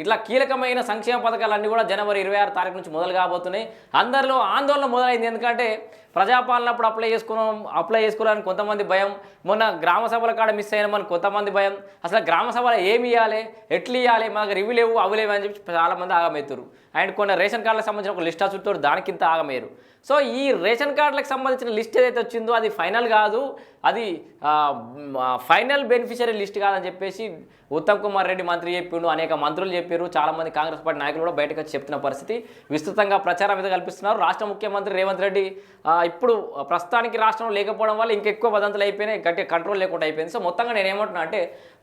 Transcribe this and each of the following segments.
ఇట్లా కీలకమైన సంక్షేమ పథకాలన్నీ కూడా జనవరి ఇరవై ఆరు తారీఖు నుంచి మొదలు కాబోతున్నాయి. అందరిలో ఆందోళన మొదలైంది. ఎందుకంటే ప్రజాపాలన అప్పుడు అప్లై చేసుకున్నాం అప్లై చేసుకోవాలని కొంతమంది భయం. మొన్న గ్రామ సభల కాడ మిస్ అయినామని కొంతమంది భయం. అసలు గ్రామ సభలో ఏమి ఇవ్వాలి ఎట్లు ఇవ్వాలి మాకు రివ్యూ లేవు అవి లేవు అని చెప్పి చాలామంది ఆగమవుతారు అండ్ కొన్ని రేషన్ కార్డులకు సంబంధించిన ఒక లిస్ట్ చుట్టూ దానికింత ఆగమయ్యారు. సో ఈ రేషన్ కార్డులకు సంబంధించిన లిస్ట్ ఏదైతే వచ్చిందో అది ఫైనల్ కాదు. అది ఫైనల్ బెనిఫిషరీ లిస్ట్ కాదని చెప్పేసి ఉత్తమ్ కుమార్ రెడ్డి మంత్రి చెప్పిండు అనేక మంత్రులు చెప్పారు. చాలామంది కాంగ్రెస్ పార్టీ నాయకులు కూడా బయటకు వచ్చి చెప్తున్న పరిస్థితి. విస్తృతంగా ప్రచారం మీద కల్పిస్తున్నారు. రాష్ట్ర ముఖ్యమంత్రి రేవంత్ రెడ్డి ఇప్పుడు ప్రస్తుతానికి రాష్ట్రంలో లేకపోవడం వల్ల ఇంకెక్కువ వదంతులు అయిపోయినాయి గట్టి కంట్రోల్ లేకుండా అయిపోయింది. సో మొత్తంగా నేను ఏమంటున్నా అంటే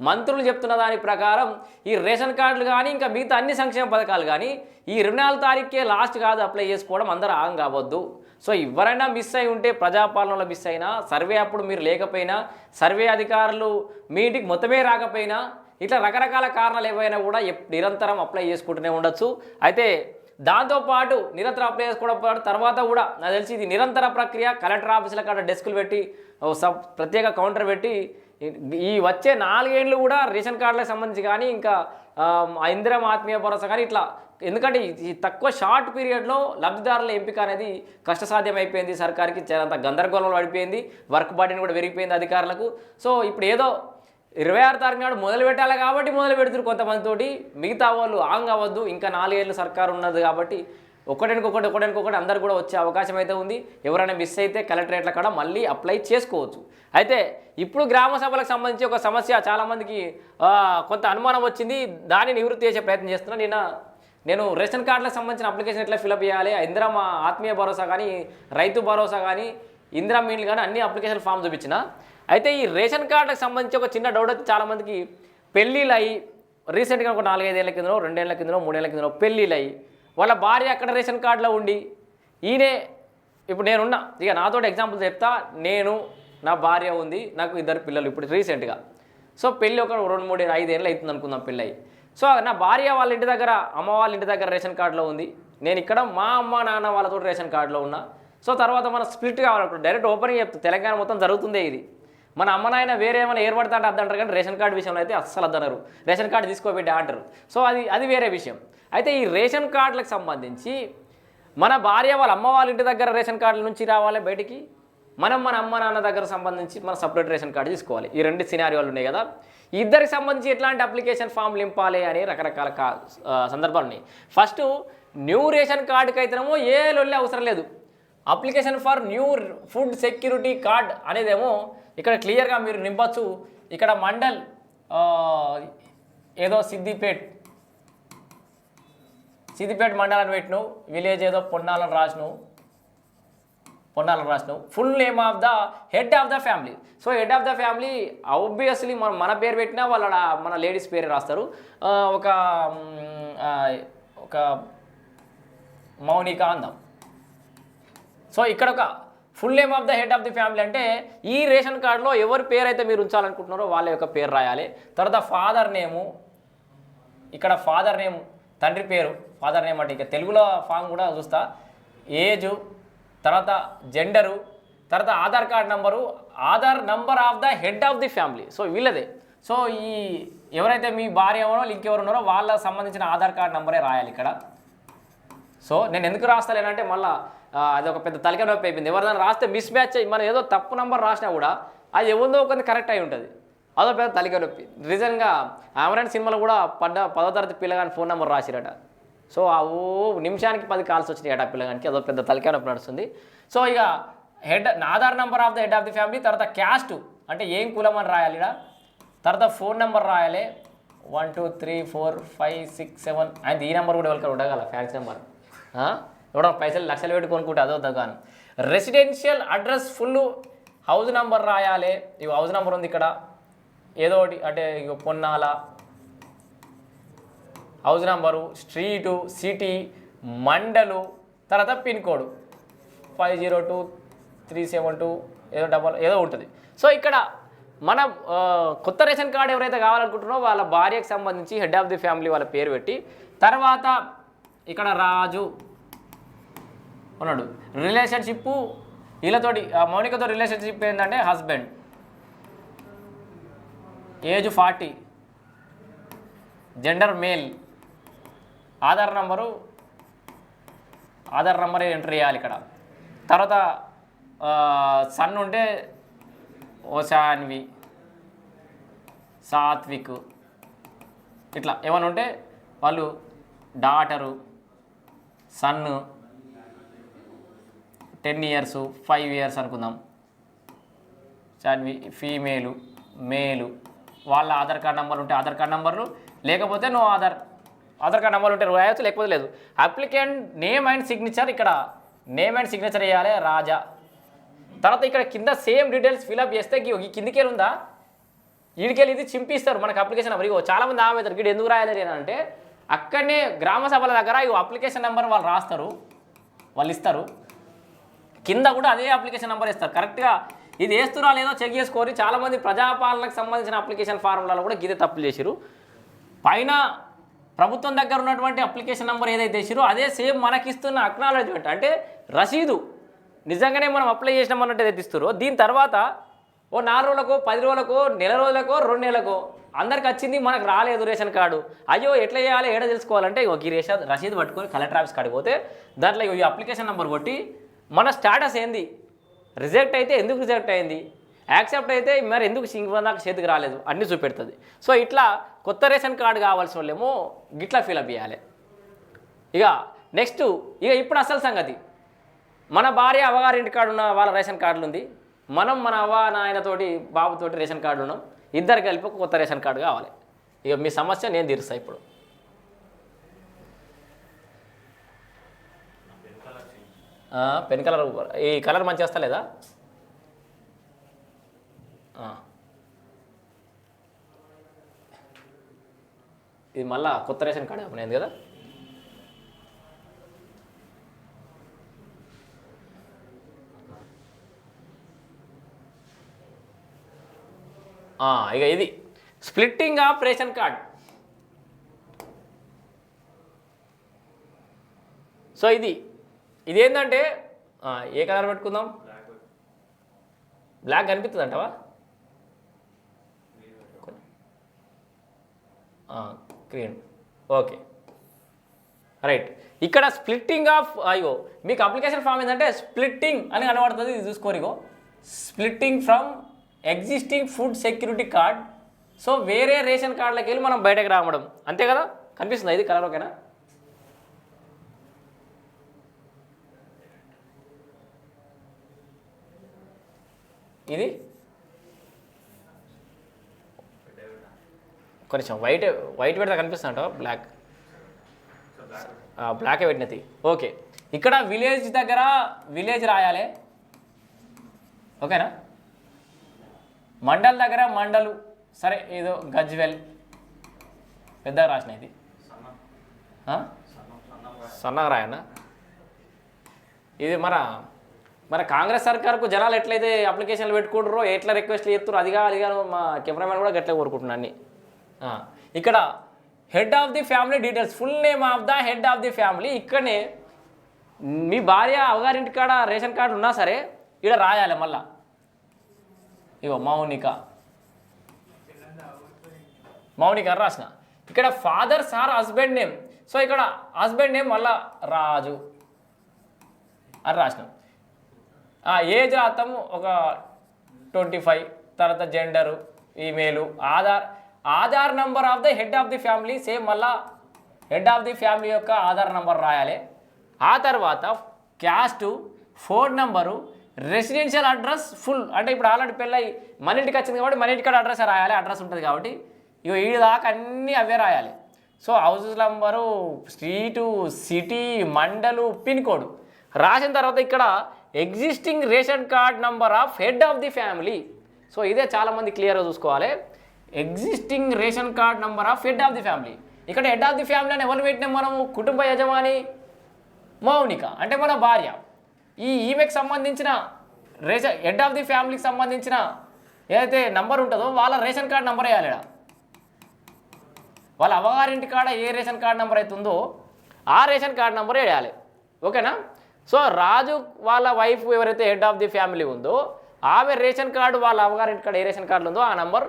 మంత్రులు చెప్తున్న దాని ప్రకారం ఈ రేషన్ కార్డులు కానీ ఇంకా మిగతా అన్ని సంక్షేమ పథకాలు కానీ ఈ ఇరవై నాలుగు తారీఖుకే లాస్ట్ కాదు అప్లై చేసుకోవడం అందరూ ఆగం కావద్దు సో ఎవరైనా మిస్ అయి ఉంటే ప్రజాపాలనలో మిస్ అయినా సర్వే అప్పుడు మీరు లేకపోయినా సర్వే అధికారులు మీ ఇంటికి మొత్తమే రాకపోయినా ఇట్లా రకరకాల కారణాలు ఏవైనా కూడా నిరంతరం అప్లై చేసుకుంటూనే ఉండొచ్చు. అయితే దాంతోపాటు నిరంతర అప్లై చేసుకోవడం పాటు తర్వాత కూడా నాకు తెలిసి ఇది నిరంతర ప్రక్రియ. కలెక్టర్ ఆఫీసుల కాడ డెస్కులు పెట్టి సబ్ ప్రత్యేక కౌంటర్ పెట్టి ఈ- వచ్చే నాలుగేండ్లు కూడా రేషన్ కార్డులకు సంబంధించి కానీ ఇంకా ఇందిరం ఆత్మీయ భరోసా కానీ ఇట్లా ఎందుకంటే ఈ- తక్కువ షార్ట్ పీరియడ్లో లబ్ధిదారుల ఎంపిక అనేది కష్టసాధ్యం అయిపోయింది సర్కార్కి చాలా గందరగోళంలో పడిపోయింది. వర్క్ బాడీని కూడా పెరిగిపోయింది అధికారులకు. సో ఇప్పుడు ఏదో ఇరవై ఆరు తారీఖు నాడు మొదలు పెట్టాలి కాబట్టి మొదలు పెడుతున్నారు కొంతమందితోటి. మిగతా వాళ్ళు ఆంగ్ అవ్వద్దు. ఇంకా నాలుగేళ్ళు సర్కారు ఉన్నది కాబట్టి ఒకటికొకటి ఒకటికొకటి అందరు కూడా వచ్చే అవకాశం అయితే ఉంది. ఎవరైనా మిస్ అయితే కలెక్టరేట్ల కాడ మళ్ళీ అప్లై చేసుకోవచ్చు. అయితే ఇప్పుడు గ్రామ సభలకు సంబంధించి ఒక సమస్య చాలామందికి కొంత అనుమానం వచ్చింది. దాన్ని నివృత్తి చేసే ప్రయత్నం చేస్తున్నా. నేను నేను రేషన్ కార్డులకు సంబంధించిన అప్లికేషన్ ఎట్లా ఫిలప్ చేయాలి? ఇందిరమ్మ ఆత్మీయ భరోసా కానీ రైతు భరోసా కానీ ఇందిరా మీన్లు కానీ అన్ని అప్లికేషన్ ఫామ్ చూపించిన. అయితే ఈ రేషన్ కార్డుకి సంబంధించి ఒక చిన్న డౌట్ అయితే చాలామందికి పెళ్ళిళ్ళు అయ్యి రీసెంట్గా ఒక నాలుగైదేళ్ళ కిందనో రెండేళ్ళ కిందనో మూడేళ్ళ కిందనో పెళ్ళిళ్ళు అయ్యి వాళ్ళ భార్య అక్కడ రేషన్ కార్డులో ఉండి? ఈయనే ఇప్పుడు నేనున్నా ఇక నాతో ఎగ్జాంపుల్ చెప్తా నేను నా భార్య ఉంది నాకు ఇద్దరు పిల్లలు ఇప్పుడు రీసెంట్గా సో పెళ్ళి ఒక రెండు మూడు ఐదేళ్ళు అవుతుంది అనుకుందాం పెళ్ళి సో నా భార్య వాళ్ళ ఇంటి దగ్గర అమ్మ వాళ్ళ ఇంటి దగ్గర రేషన్ కార్డులో ఉంది. నేను ఇక్కడ మా అమ్మ నాన్న వాళ్ళతో రేషన్ కార్డులో ఉన్నా. సో తర్వాత మన స్ప్లిట్ కావాలనుకుంటు డైరెక్ట్ ఓపెనింగ్ చెప్తా తెలంగాణ మొత్తం జరుగుతుందే ఇది. మన అమ్మ నాయన వేరే ఏమైనా ఏర్పడతా అంటే అద్దంటారు కానీ రేషన్ కార్డు విషయంలో అయితే అస్సలు అద్దనరు. రేషన్ కార్డు తీసుకోబెట్టి అంటారు. సో అది అది వేరే విషయం. అయితే ఈ రేషన్ కార్డులకు సంబంధించి మన భార్య వాళ్ళ అమ్మ వాళ్ళ ఇంటి దగ్గర రేషన్ కార్డుల నుంచి రావాలి బయటికి? మనం మన అమ్మ నాన్న దగ్గర సంబంధించి మన సపరేట్ రేషన్ కార్డు తీసుకోవాలి. ఈ రెండు సినారియోలు ఉన్నాయి కదా. ఇద్దరికి సంబంధించి ఎట్లాంటి అప్లికేషన్ ఫామ్ నింపాలి అని రకరకాల సందర్భాలు ఉన్నాయి. ఫస్ట్ న్యూ రేషన్ కార్డుకి అయితేనేమో ఏ లొల్లి అవసరం లేదు. Application for new food security card అనేదేమో ఇక్కడ క్లియర్గా మీరు నింపచ్చు. ఇక్కడ మండల్ ఏదో సిద్దిపేట్. సిద్దిపేట్ మండలం పెట్టిన విలేజ్ ఏదో పొన్నాలని రాసినావు. పొన్నాలని రాసినావు. Full name of the head of the family so head of the family obviously మన మన పేరు పెట్టినా వాళ్ళ మన లేడీస్ పేరు రాస్తారు. ఒక ఒక మౌనిక అందం. సో ఇక్కడ ఒక full name of the head of the family అంటే ఈ రేషన్ కార్డులో ఎవరి పేరు అయితే మీరు ఉంచాలనుకుంటున్నారో వాళ్ళ యొక్క పేరు రాయాలి. తర్వాత ఫాదర్ నేము ఇక్కడ ఫాదర్ నేమ్ తండ్రి పేరు ఫాదర్ నేమ్ అంటే ఇక తెలుగులో ఫామ్ కూడా చూస్తా. ఏజు తర్వాత జెండరు తర్వాత Aadhaar card number Aadhaar number of the head of the family. So వీళ్ళదే. So ఈ ఎవరైతే మీ భార్య ఉన్నారో ఇంకెవరు ఉన్నారో వాళ్ళకి సంబంధించిన ఆధార్ కార్డ్ నంబరే రాయాలి ఇక్కడ. సో నేను ఎందుకు రాస్తలేనంటే మళ్ళీ అది ఒక పెద్ద తలకాయ నొప్పి అయిపోయింది. ఎవరైనా రాస్తే మిస్ మ్యాచ్ అయ్యి మనం ఏదో తప్పు నెంబర్ రాసినా కూడా అది ఎవరిదో ఒకరిని కరెక్ట్ అయి ఉంటుంది. అదో పెద్ద తలకాయ నొప్పి. రీజన్గా ఆమరన్ సినిమాలో కూడా పడ్డ పదో తరగతి పిల్లగాని ఫోన్ నెంబర్ రాసిరట. సో ఆ ఓ నిమిషానికి పది కాల్స్ వచ్చినాయి అట పిల్లగానికి. అదో పెద్ద తలకే నొప్పి నడుస్తుంది. సో ఇక head Aadhaar number of the head of the family తర్వాత క్యాస్ట్ అంటే ఏం కులం అని రాయాలి తర్వాత ఫోన్ నెంబర్ రాయాలి. One two three four five six seven and ఈ నెంబర్ కూడా ఎవరికైనా ఉండగల ఫ్యాన్స్ నెంబర్ ఎవడో పైసలు లక్షలు పెట్టి కొనుక్కుంటే అదో దుకాణం. Residential address full house number రాయాలి. ఇవి హౌస్ నెంబర్ ఉంది ఇక్కడ. ఏదో ఒకటి అంటే ఇక Ponnala. House number street city mandal తర్వాత pin code five zero two three seven two ఏదో డబల్ ఏదో ఉంటుంది. సో ఇక్కడ మన కొత్త రేషన్ కార్డు ఎవరైతే కావాలనుకుంటున్నారో వాళ్ళ భార్యకు సంబంధించి హెడ్ ఆఫ్ ది ఫ్యామిలీ వాళ్ళ పేరు పెట్టి తర్వాత ఇక్కడ రాజు ఉన్నాడు. రిలేషన్షిప్ వీళ్ళతోటి ఆ, మౌనికతో రిలేషన్షిప్ ఏంటంటే husband. Age forty. Gender male. Aadhaar number Aadhaar number enter చేయాలి ఇక్కడ. తర్వాత సన్ ఉంటే ఓశాన్వి సాత్విక్. ఇట్లా. ఏమైనా ఉంటే వాళ్ళు daughter. Son ten years five years అనుకుందాం. చాన్వి ఫీమేలు మేలు. వాళ్ళ ఆధార్ కార్డ్ నెంబర్ ఉంటే ఆధార్ కార్డ్ నెంబర్లు లేకపోతే no Aadhaar. Aadhaar card number ఉంటే రాయొచ్చు లేకపోతే లేదు. అప్లికెంట్ నేమ్ అండ్ సిగ్నేచర్ ఇక్కడ నేమ్ అండ్ సిగ్నేచర్ వేయాలి రాజా. తర్వాత ఇక్కడ కింద సేమ్ డీటెయిల్స్ ఫిలప్ చేస్తే గి- ఈ ఉందా? వీడికెళ్ళి ఇది చింపిస్తారు మనకు అప్లికేషన్ నెంబర్ ఇగో చాలామంది ఆమె వీడు ఎందుకు రాయలేరు అంటే అక్కడనే గ్రామ సభల దగ్గర ఈ అప్లికేషన్ నెంబర్ వాళ్ళు రాస్తారు. వాళ్ళు ఇస్తారు. కింద కూడా అదే అప్లికేషన్ నెంబర్ ఇస్తారు. కరెక్ట్గా ఇది వేస్తున్నా లేదో చెక్ చేసుకొని చాలామంది ప్రజాపాలనకు సంబంధించిన అప్లికేషన్ ఫార్ములాలో కూడా గిదే తప్పులు చేసిరు పైన ప్రభుత్వం దగ్గర ఉన్నటువంటి అప్లికేషన్ నెంబర్ ఏదైతే ఇచ్చిరో అదే సేమ్ మనకి ఇస్తున్న అక్నాలజ్మెంట్ అంటే రసీదు. నిజంగానే మనం అప్లై చేసినామన్నట్టు ఏదైతే ఇస్తారో దీని తర్వాత ఓ నాలుగు రోజులకో పది రోజులకో నెల రోజులకో రెండు నెలలకో అందరికి వచ్చింది మనకు రాలేదు రేషన్ కార్డు. అయ్యో ఎట్లా చేయాలి ఏడ తెలుసుకోవాలంటే ఒక ఈ రేషన్ రసీదు పట్టుకొని కలెక్టర్ ఆఫీస్ కాడికి పోతే దాంట్లో ఇగో ఈ అప్లికేషన్ నెంబర్ కొట్టి మన స్టాటస్ ఏంది? రిజెక్ట్ అయితే ఎందుకు రిజెక్ట్ అయింది? యాక్సెప్ట్ అయితే మరి ఎందుకు సింగ్ దాకా చేతికి రాలేదు? అన్నీ చూపెడుతుంది. సో ఇట్లా కొత్త రేషన్ కార్డు కావాల్సిన వాళ్ళేమో గిట్లా ఫిలప్ చేయాలి. ఇక నెక్స్ట్ ఇక ఇప్పుడు అసలు సంగతి. మన భార్య అవ్వగారింటి కార్డు ఉన్న వాళ్ళ రేషన్ కార్డులు ఉంది మనం మన అవ్వ నాయనతోటి బాబుతోటి రేషన్ కార్డు ఉన్నాం ఇద్దరు కలిపి ఒక కొత్త రేషన్ కార్డు కావాలి. ఇక మీ సమస్య నేను తీరుస్తా ఇప్పుడు. పెన్ కలర్ ఈ కలర్ మంచిగా వస్తా లేదా ఇది మళ్ళా కొత్త రేషన్ కార్డు నేను కదా? ఇక ఇది. Splitting of ration card. So ఇది. ఇది ఏంటంటే ఏ కలర్ పెట్టుకుందాం? బ్లాక్ కనిపిస్తుంది అంటవా గ్రీన్ ఓకే. రైట్. ఇక్కడ స్ప్లిట్టింగ్ ఆఫ్ అయ్యో మీకు అప్లికేషన్ ఫామ్ ఏంటంటే స్ప్లిట్టింగ్ అని కనబడుతుంది ఇది చూసుకోరిగో splitting from existing food security card so వేరే రేషన్ కార్డులకి వెళ్ళి మనం బయటకు రావడం. అంతే కదా? కనిపిస్తుంది ఇది కలర్ ఓకేనా ఇది? కొంచెం వైట్ వైట్ పెడితే కనిపిస్తుంట బ్లాక్ బ్లాకే పెట్టినది. ఓకే ఇక్కడ విలేజ్ దగ్గర విలేజ్ రాయాలి. ఓకేనా? మండల్ దగ్గర మండలు. సరే ఏదో గజ్వెల్. పెద్దగా రాసిన ఇది. సన్నగా రాయన్నా ఇది మన మన కాంగ్రెస్ సర్కార్కు జనాలు ఎట్లయితే అప్లికేషన్లు పెట్టుకుంటారో ఎట్లా రిక్వెస్ట్లు చేస్తారు అదిగా అదిగా మా కెమెరామెన్ కూడా గట్లే కోరుకుంటున్నాను ఇక్కడ head of the family details full name of the head of the family ఇక్కడనే మీ భార్య అవగారింటి కాడ రేషన్ కార్డు ఉన్నా సరే ఇక్కడ రాయాలి మళ్ళీ. ఇగో మౌనిక. మౌనిక అని రాసిన. ఇక్కడ father sir husband name so ఇక్కడ హస్బెండ్ నేమ్ మళ్ళా రాజు అని రాసినాం. ఏ ఏజ్ ఒక ట్వంటీ ఫైవ్ తర్వాత gender email Aadhaar. Aadhaar number of the head of the family same మళ్ళా హెడ్ ఆఫ్ ది ఫ్యామిలీ యొక్క ఆధార్ నంబర్ రాయాలి. ఆ తర్వాత caste phone number residential address full. అంటే ఇప్పుడు ఆల్రెడీ పెళ్ళై మన ఇంటికి వచ్చింది కాబట్టి మన ఇంటికాడ అడ్రస్ రాయాలి? అడ్రస్ ఉంటుంది కాబట్టి ఇక ఈ దాకా అన్నీ అవే రాయాలి. So houses number street city mandal pin code రాసిన తర్వాత ఇక్కడ existing ration card number of head of the family so ఇదే చాలామంది క్లియర్గా చూసుకోవాలి. Existing ration card number of head of the family ఇక్కడ హెడ్ ఆఫ్ ది ఫ్యామిలీ అని ఎవరు పెట్టినాం మనము? కుటుంబ యజమాని మౌనిక. అంటే మన భార్య. ఈ ఈమెకి సంబంధించిన రేషన్ హెడ్ ఆఫ్ ది ఫ్యామిలీకి సంబంధించిన ఏదైతే నంబర్ ఉంటుందో వాళ్ళ రేషన్ కార్డు నెంబర్ వేయాలి వాళ్ళ అవ్వగారింటి కాడ ఏ రేషన్ కార్డ్ నెంబర్ అయితే ఉందో ఆ రేషన్ కార్డు నెంబర్ వేయాలి. ఓకేనా? సో రాజు వాళ్ళ వైఫ్ ఎవరైతే హెడ్ ఆఫ్ ది ఫ్యామిలీ ఉందో ఆమె రేషన్ కార్డు వాళ్ళ అవ్వగారింటి కాడ ఏ రేషన్ కార్డు ఉందో ఆ number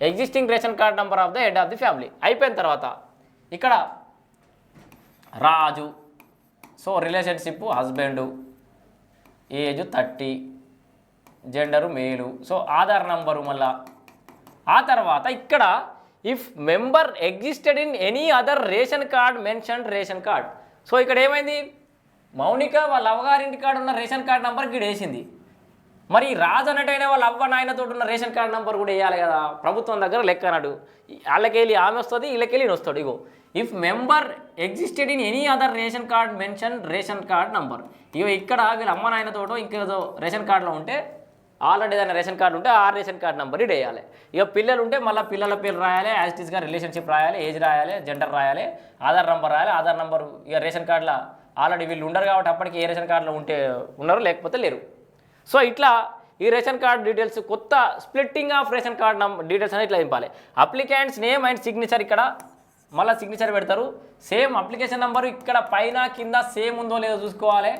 existing ration card number of the head of the family. అయిపోయిన తర్వాత ఇక్కడ Raju so relationship husband age thirty gender male. So Aadhaar number మళ్ళా. ఆ తర్వాత ఇక్కడ if member existed in any other ration card mention ration card. So ఇక్కడ ఏమైంది? మౌనిక వాళ్ళ అవ్వగారింటి కార్డు ఉన్న రేషన్ కార్డ్ నెంబర్ ఇక్కడ వేసింది మరి రాజు అన్నట్టయినా వాళ్ళ అవ్వ నాయనతో ఉన్న రేషన్ కార్డు నెంబర్ కూడా వేయాలి కదా. ప్రభుత్వం దగ్గర లెక్క అన్నాడు. వాళ్ళకెళ్ళి ఆమె వస్తుంది వీళ్ళకెళ్ళి వస్తాడు ఇగో. If member existed in any other ration card mention ration card number ఇవి ఇక్కడ వీళ్ళ అమ్మ నాయనతోటో ఇంకేదో రేషన్ కార్డులో ఉంటే ఆల్రెడీ ఏదైనా రేషన్ కార్డు ఉంటే ఆ రేషన్ కార్డు నెంబర్ ఇది వేయాలి ఇక పిల్లలు ఉంటే మళ్ళీ పిల్లల పేరు రాయాలి యాజిటీస్గా రిలేషన్షిప్ రాయాలి ఏజ్ రాయాలి జెండర్ రాయాలి ఆధార్ నెంబర్ రాయాలి ఆధార్ నెంబర్ ఇక రేషన్ కార్డులో ఆల్రెడీ వీళ్ళు ఉండరు కాబట్టి అప్పటికి ఏ రేషన్ కార్డులో ఉంటే ఉన్నారు లేకపోతే లేరు. సో ఇట్లా ఈ రేషన్ కార్డు డీటెయిల్స్ కొత్త స్ప్లిట్టింగ్ ఆఫ్ రేషన్ కార్డు నం డీటెయిల్స్ అనేది ఇట్లా నింపాలి అప్లికెంట్స్ నేమ్ అండ్ సిగ్నేచర్ ఇక్కడ మళ్ళీ సిగ్నేచర్ పెడతారు. సేమ్ అప్లికేషన్ నెంబర్ ఇక్కడ పైన కింద సేమ్ ఉందో లేదో చూసుకోవాలి.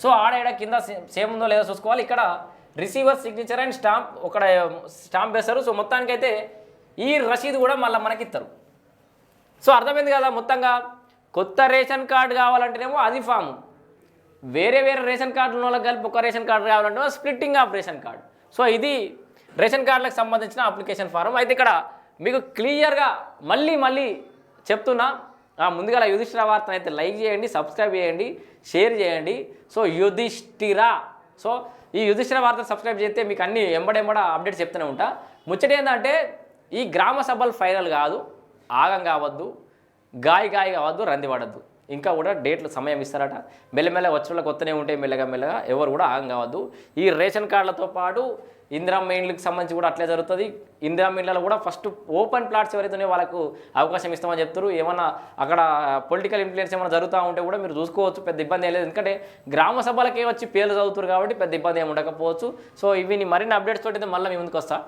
సో ఆడ ఈడ కింద సేమ్ ఉందో లేదో చూసుకోవాలి. ఇక్కడ రిసీవర్ సిగ్నేచర్ అండ్ స్టాంప్ ఒక స్టాంప్ వేస్తారు. సో మొత్తానికైతే ఈ రసీదు కూడా మళ్ళీ మనకి ఇస్తారు సో అర్థమైంది కదా మొత్తంగా? కొత్త రేషన్ కార్డు కావాలంటేనేమో అది ఫామ్ వేరే వేరే రేషన్ కార్డు ఉన్న వాళ్ళకి కలిపి ఒక రేషన్ కార్డు కావాలంటే splitting of ration card. So ఇది రేషన్ కార్డులకు సంబంధించిన అప్లికేషన్ ఫారం అయితే ఇక్కడ మీకు క్లియర్గా మళ్ళీ మళ్ళీ చెప్తున్నా ఆ, ముందుగా యుధిష్ఠిర వార్తను అయితే లైక్ చేయండి సబ్స్క్రైబ్ చేయండి షేర్ చేయండి. సో యుధిష్ఠిర. సో ఈ యుధిష్ఠిర వార్తను సబ్స్క్రైబ్ చేస్తే మీకు అన్ని ఎంబడెంబడ అప్డేట్స్ చెప్తూనే ఉంటా. ముచ్చట ఏంటంటే ఈ గ్రామ సభలు ఫైనల్ కాదు ఆగం కావద్దు గాయ గాయ కావద్దు రంది పడద్దు. ఇంకా కూడా డేట్లు సమయం ఇస్తారట. మెల్లమెల్ల వచ్చేళ్ళకి వస్తూనే ఉంటే మెల్లగా మెల్లగా. ఎవరు కూడా ఆగం కావద్దు. ఈ రేషన్ కార్డులతో పాటు ఇందిరా మెయిన్లకు సంబంధించి కూడా అట్లే జరుగుతుంది. ఇందిరా మెయిన్లలో కూడా ఫస్ట్ ఓపెన్ ప్లాట్స్ ఎవరైతే వాళ్ళకు అవకాశం ఇస్తామని చెప్తారు ఏమన్నా అక్కడ పొలిటికల్ ఇన్ఫ్లుయెన్స్ ఏమైనా జరుగుతూ ఉంటే కూడా మీరు చూసుకోవచ్చు పెద్ద ఇబ్బంది ఏం లేదు. ఎందుకంటే గ్రామ సభలకే వచ్చి పేర్లు చదువుతారు కాబట్టి పెద్ద ఇబ్బంది ఏమి ఉండకపోవచ్చు. సో ఇవి మరిన్ని అప్డేట్స్ తోటి అయితే మళ్ళీ మీ ముందుకు వస్తాను